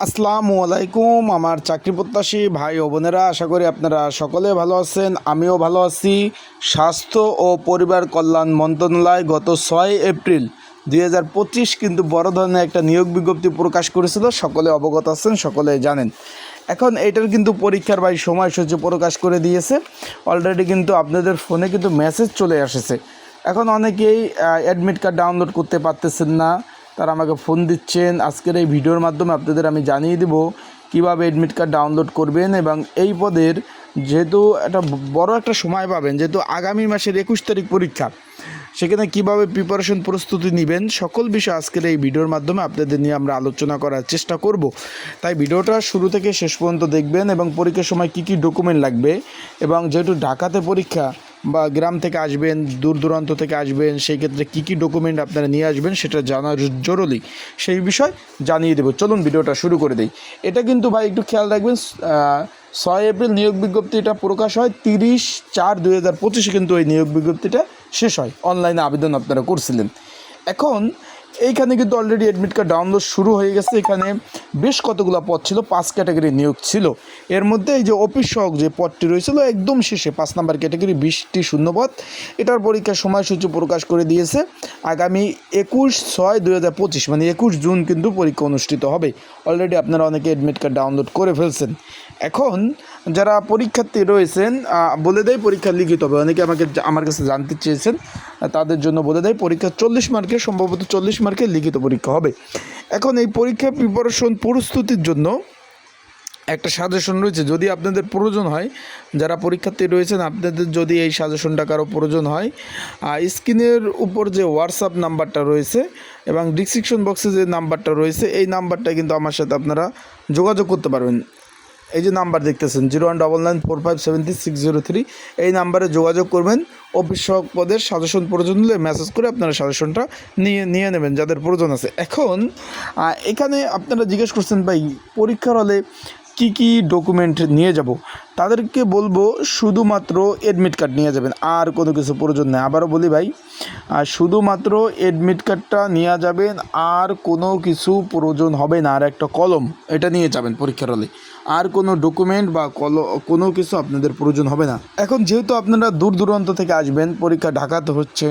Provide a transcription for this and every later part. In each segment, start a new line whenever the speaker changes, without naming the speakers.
আসসালামু আলাইকুম, আমার চাকরি প্রত্যাশী ভাই ও বোনেরা, আশা করি আপনারা সকলে ভালো আছেন, আমিও ভালো আছি। স্বাস্থ্য ও পরিবার কল্যাণ মন্ত্রণালয় গত ছয় এপ্রিল দুই হাজার পঁচিশ কিন্তু বড় ধরনের একটা নিয়োগ বিজ্ঞপ্তি প্রকাশ করেছিল, সকলে অবগত আছেন, সকলে জানেন। এখন এটার কিন্তু পরীক্ষার ভাই সময়সূচি প্রকাশ করে দিয়েছে অলরেডি কিন্তু আপনাদের ফোনে কিন্তু মেসেজ চলে এসেছে। এখন অনেকেই অ্যাডমিট কার্ড ডাউনলোড করতে পারতেছেন না তারা আমাকে ফোন দিচ্ছেন। আজকের এই ভিডিওর মাধ্যমে আপনাদের আমি জানিয়ে দেব কীভাবে অ্যাডমিট কার্ড ডাউনলোড করবেন এবং এই পদের যেহেতু একটা বড় একটা সময় পাবেন, যেহেতু আগামী মাসের একুশ তারিখ পরীক্ষা, সেখানে কীভাবে প্রিপারেশন প্রস্তুতি নেবেন, সকল বিষয় আজকের এই ভিডিওর মাধ্যমে আপনাদের নিয়ে আমরা আলোচনা করার চেষ্টা করব। তাই ভিডিওটা শুরু থেকে শেষ পর্যন্ত দেখবেন এবং পরীক্ষার সময় কি কি ডকুমেন্ট লাগবে এবং যেহেতু ঢাকাতে পরীক্ষা বা গ্রাম থেকে আসবেন, দূর দূরান্ত থেকে আসবেন সেই ক্ষেত্রে কী কী ডকুমেন্ট আপনারা নিয়ে আসবেন সেটা জানা জরুরি। সেই বিষয় জানিয়ে দেবো। চলুন ভিডিওটা শুরু করে দিই। এটা কিন্তু ভাই একটু খেয়াল রাখবেন ছয় এপ্রিল নিয়োগ বিজ্ঞপ্তিটা প্রকাশ হয়, তিরিশ চার দুই হাজার পঁচিশে কিন্তু এই নিয়োগ বিজ্ঞপ্তিটা শেষ হয়। অনলাইনে আবেদন আপনারা করছিলেন। এখন এইখানে কিন্তু অলরেডি অ্যাডমিট কার্ড ডাউনলোড শুরু হয়ে গেছে। এখানে বেশ কতগুলো পদ ছিল, পাঁচ ক্যাটাগরি নিয়োগ ছিল। এর মধ্যে এই যে অফিস সহক যে পদটি রয়েছিল, একদম শেষে পাঁচ নাম্বার ক্যাটাগরি বিশটি শূন্যপদ। এটার পরীক্ষার সময়সূচি প্রকাশ করে দিয়েছে। আগামী একুশ ছয় দুই হাজার পঁচিশ মানে একুশ জুন কিন্তু পরীক্ষা অনুষ্ঠিত হবে। অলরেডি আপনারা অনেকে অ্যাডমিট কার্ড ডাউনলোড করে ফেলছেন। এখন যারা পরীক্ষার্থী রয়েছেন বলে দেয় পরীক্ষা লিখিত হবে। অনেকে আমাকে, আমার কাছে জানতে চেয়েছেন। তাদের জন্য বলে দেয়, পরীক্ষা চল্লিশ মার্কের সম্ভবত চল্লিশ মার্কের লিখিত পরীক্ষা হবে। এখন এই পরীক্ষা প্রিপারেশন প্রস্তুতির জন্য একটা সাজেশন রয়েছে। যদি আপনাদের প্রয়োজন হয়, যারা পরীক্ষার্থী রয়েছেন, আপনাদের যদি এই সাজেশনটা কারও প্রয়োজন হয় স্ক্রিনের উপর যে হোয়াটসঅ্যাপ নাম্বারটা রয়েছে এবং ডিসক্রিপশন বক্সে যে নাম্বারটা রয়েছে, এই নাম্বারটা কিন্তু আমার সাথে আপনারা যোগাযোগ করতে পারবেন। এই যে নাম্বার দেখতেছেন, zero one double nine four five seven three six zero three. এই নাম্বারে যোগাযোগ করবেন, অফিস সহক পদের সাজেশন প্রয়োজন হলে মেসেজ করে আপনারা সাজেশনটা নিয়ে নিয়ে নেবেন, যাদের প্রয়োজন আছে। এখন এখানে আপনারা জিজ্ঞেস করছেন, ভাই, পরীক্ষার হলে কি কি ডকুমেন্ট নিয়ে যাব, তাদেরকে বলব শুধুমাত্র এডমিট কার্ড নিয়ে যাবেন, আর কোনো কিছু প্রয়োজন নেই। আবারও বলি ভাই আর শুধুমাত্র এডমিট কার্ডটা নিয়ে যাবেন, আর কোনো কিছু প্রয়োজন হবে না, আর একটা কলম, এটা নিয়ে যাবেন পরীক্ষার হলে। আর কোনো ডকুমেন্ট বা কল, কোনো কিছু আপনাদের প্রয়োজন হবে না। এখন যেহেতু আপনারা দূর দূরান্ত থেকে আসবেন, পরীক্ষা ঢাকাতে হচ্ছে,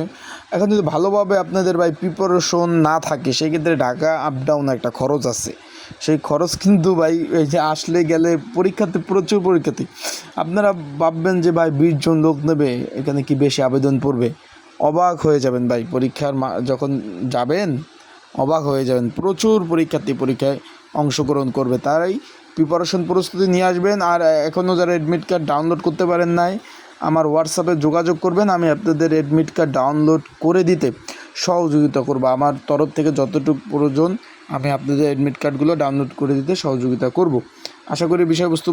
এখন যদি ভালোভাবে আপনাদের ভাই প্রিপারেশন না থাকে সেই ক্ষেত্রে ঢাকা আপ ডাউন একটা খরচ আছে। সেই খরচ কিন্তু ভাই, এই যে আসলে গেলে পরীক্ষাতে প্রচুর পরীক্ষার্থী আপনারা ভাববেন যে ভাই বিশ জন লোক নেবে, এখানে কি বেশি আবেদন পড়বে? অবাক হয়ে যাবেন ভাই, পরীক্ষার যখন যাবেন, অবাক হয়ে যাবেন। প্রচুর পরীক্ষার্থী পরীক্ষায় অংশগ্রহণ করবে। তারাই প্রিপারেশন প্রস্তুতি নিয়ে আসবেন আর এখনও যারা অ্যাডমিট কার্ড ডাউনলোড করতে পারেন নাই, আমার হোয়াটসঅ্যাপে যোগাযোগ করবেন, আমি আপনাদের অ্যাডমিট কার্ড ডাউনলোড করে দিতে সহযোগিতা করব। আমার তরফ থেকে যতটুকু প্রয়োজন আমি আপনাদের অ্যাডমিট কার্ডগুলো ডাউনলোড করে দিতে সহযোগিতা করব। আশা করি বিষয়বস্তু